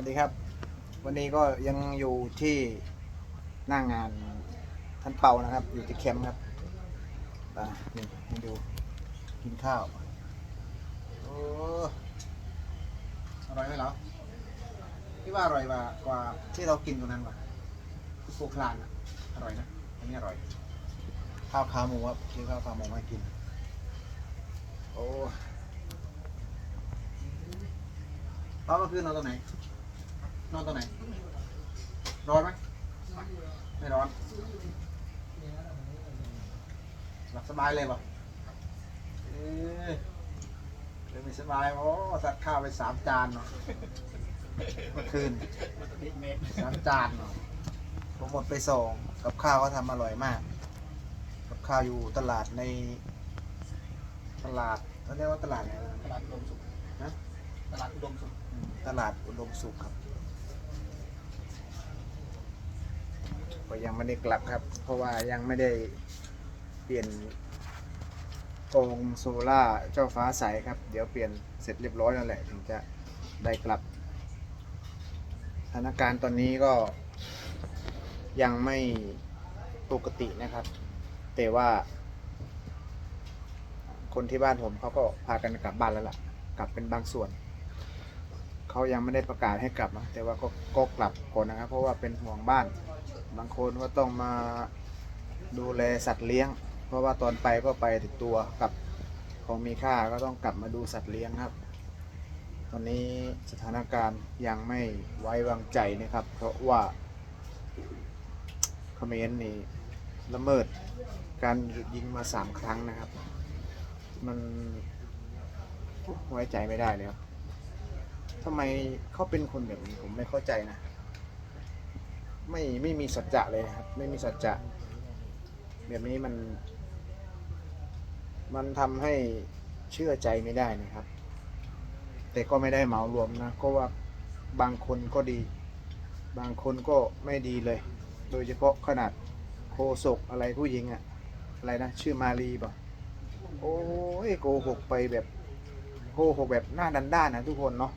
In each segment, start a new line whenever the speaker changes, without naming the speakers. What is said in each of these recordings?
วัสดีครับ วันนี้ก็ยังอยู่ที่หน้างานท่านเปานะครับ อยู่ที่แคมป์ครับอะนี่ให้ดูกินข้าวโอ้อร่อยไหมเหรอพี่ว่าอร่อยกว่ากว่าที่เรากินตรงนั้นป่ะโคคลานอะอร่อยนะอันนี้อร่อย ข้าวขาหมูครับซื้อข้าวขาหมูมากิน โอ้ตอนเมื่อคืนนอนตรงไหน นอนตรงไหน ร้อนไหมไม่ร้อน หลับสบายเลยป่ะเอ๊ะเดี๋ยวไม่สบายโอ้สัตว์ข้าวไปสามจานเนาะเมื่อคืนสามจานเนาะผมหมดไปสองกับข้าวก็ทำอร่อยมาก กับข้าวอยู่ตลาดใน ตลาดเขาเรียกว่าตลาดอะไรนะ
ตลาดอุดมสุข
ฮะ
ตลาดอุดมสุข
อืมตลาดอุดมสุขครับ ก็ยังไม่ได้กลับครับ เพราะว่ายังไม่ได้เปลี่ยนกองโซล่าเจ้าฟ้าใสครับ เดี๋ยวเปลี่ยนเสร็จเรียบร้อยแล้วแหละถึงจะได้กลับสถานการณ์ตอนนี้ก็ยังไม่ปกตินะครับ แต่ว่า คนที่บ้านผมเขาก็พากันกลับบ้านแล้วล่ะ กลับเป็นบางส่วน เขายังไม่ได้ประกาศให้กลับนะแต่ว่าก็ก็กลับก่อนนะครับ เพราะว่าเป็นห่วงบ้าน บางคนก็ต้องมาดูแลสัตว์เลี้ยง เพราะว่าตอนไปก็ไปติดตัวกับของมีค่าก็ต้องกลับมาดูสัตว์เลี้ยงครับ ตอนนี้สถานการณ์ยังไม่ไว้วางใจนะครับ เพราะว่าเขมรนี่ละเมิดการหยุดยิงมาสามครั้งนะครับ มันไว้ใจไม่ได้เลยครับทำไมเขาเป็นคนแบบนี้ผมไม่เข้าใจนะ ไม่ไม่มีสัจจะเลยนะครับ ไม่มีสัจจะ แบบนี้มัน มันทำให้เชื่อใจไม่ได้นะครับ แต่ก็ไม่ได้เหมารวมนะก็ว่าบางคนก็ดี บางคนก็ไม่ดีเลย โดยเฉพาะขนาดโคศกอะไรผู้หญิงอะอะไรนะ ชื่อมารีป่ะโอ้ยโกหกไปแบบโกหกแบบหน้าดันด้านนะทุกคนเนาะ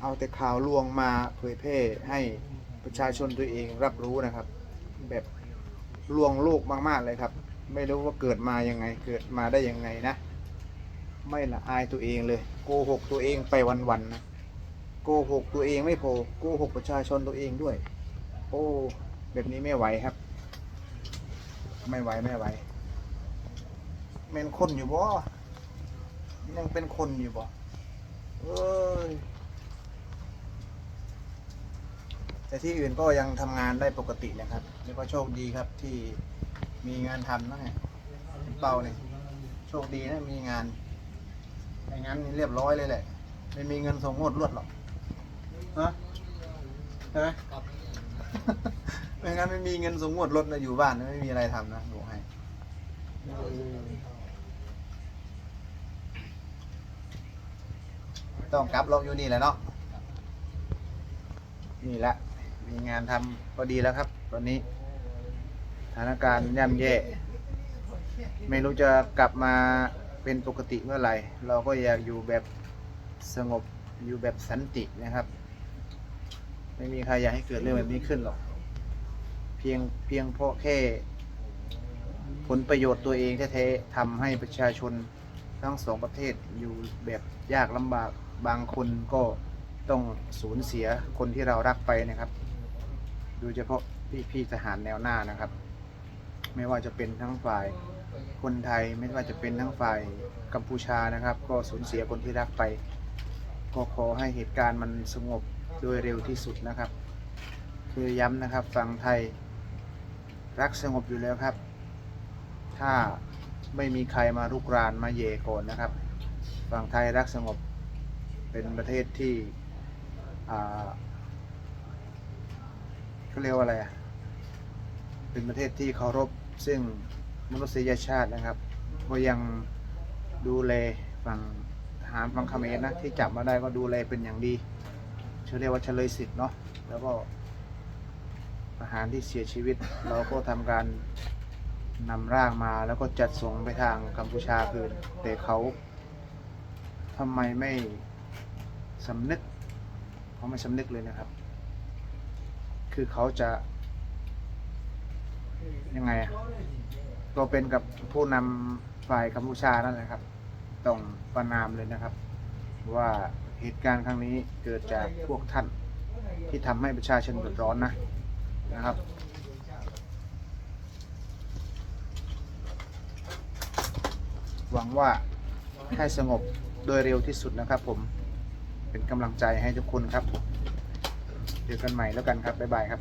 เอาแต่ข่าวลวงมาเผยแพร่ให้ ประชาชนตัวเองรับรู้นะครับ แบบลวงโลกมาก ๆ เลยครับ ไม่รู้ว่าเกิดมายังไง เกิดมาได้ยังไงนะ ไม่ละอายตัวเองเลย โกหกตัวเองไปวันๆนะโกหกตัวเองไม่พอโกหกประชาชนตัวเองด้วย โอ้แบบนี้ไม่ไหวครับ ไม่ไหวไม่ไหวเป็นคนอยู่บ่ยังเป็นคนอยู่บ่เอ้ย แต่ที่อื่นก็ยังทำงานได้ปกตินะครับ แล้วก็โชคดีครับที่มีงานทำนะฮะเปาเนี่ยโชคดีนะมีงานไม่งั้นเรียบร้อยเลยแหละ ไม่มีเงินส่งงวดรวดหรอกฮะใช่ไหม ไม่งั้นไม่มีเงินส่งงวดรถนะอยู่บ้านไม่มีอะไรทำนะบอกให้ ต้องกลับลงอยู่นี่แหละเนาะนี่แหละ มีงานทำก็ดีแล้วครับ ตอนนี้สถานการณ์ย่ำแย่ ไม่รู้จะกลับมาเป็นปกติเมื่อไหร่ เราก็อยากอยู่แบบสงบอยู่แบบสันตินะครับ ไม่มีใครอยากให้เกิดเรื่องแบบนี้ขึ้นหรอก เพียงเพียงเพราะแค่ผลประโยชน์ตัวเองแท้ๆทำให้ประชาชนทั้งสองประเทศอยู่แบบยากลำบากบางคนก็ต้องสูญเสียคนที่เรารักไปนะครับ โดยเฉพาะพี่พี่ทหารแนวหน้านะครับ ไม่ว่าจะเป็นทั้งฝ่ายคนไทยไม่ว่าจะเป็นทั้งฝ่ายกัมพูชานะครับ ก็สูญเสียคนที่รักไปก็ขอให้เหตุการณ์มันสงบโดยเร็วที่สุดนะครับ คือย้ำนะครับฝั่งไทยรักสงบอยู่แล้วครับ ถ้าไม่มีใครมารุกรานมาเย่ก่อนนะครับ ฝั่งไทยรักสงบเป็นประเทศที่ เขาเรียกว่าอะไรอะ เป็นประเทศที่เคารพซึ่งมนุษยชาตินะครับ ก็ยังดูแลฝั่งทหารฝั่งเขมรนะที่จับมาได้ก็ดูแลเป็นอย่างดีเชื่อเรียกว่าเฉลยสิทธิ์เนาะแล้วก็ทหารที่เสียชีวิต เราก็ทำการนำร่างมาแล้วก็จัดส่งไปทางกัมพูชาคืนแต่เขาทำไมไม่สำนึกเขาไม่สำนึกเลยนะครับ คือเขาจะ ยังไงอะก็เป็นกับผู้นำฝ่ายกัมพูชานั่นแหละครับ ต้องประนามเลยนะครับ ว่าเหตุการณ์ครั้งนี้เกิดจากพวกท่านที่ทำให้ประชาชนเดือดร้อนนะนะครับหวังว่าให้สงบโดยเร็วที่สุดนะครับผมเป็นกำลังใจให้ทุกคนครับ เจอกันใหม่แล้วกันครับบ๊ายบายครับ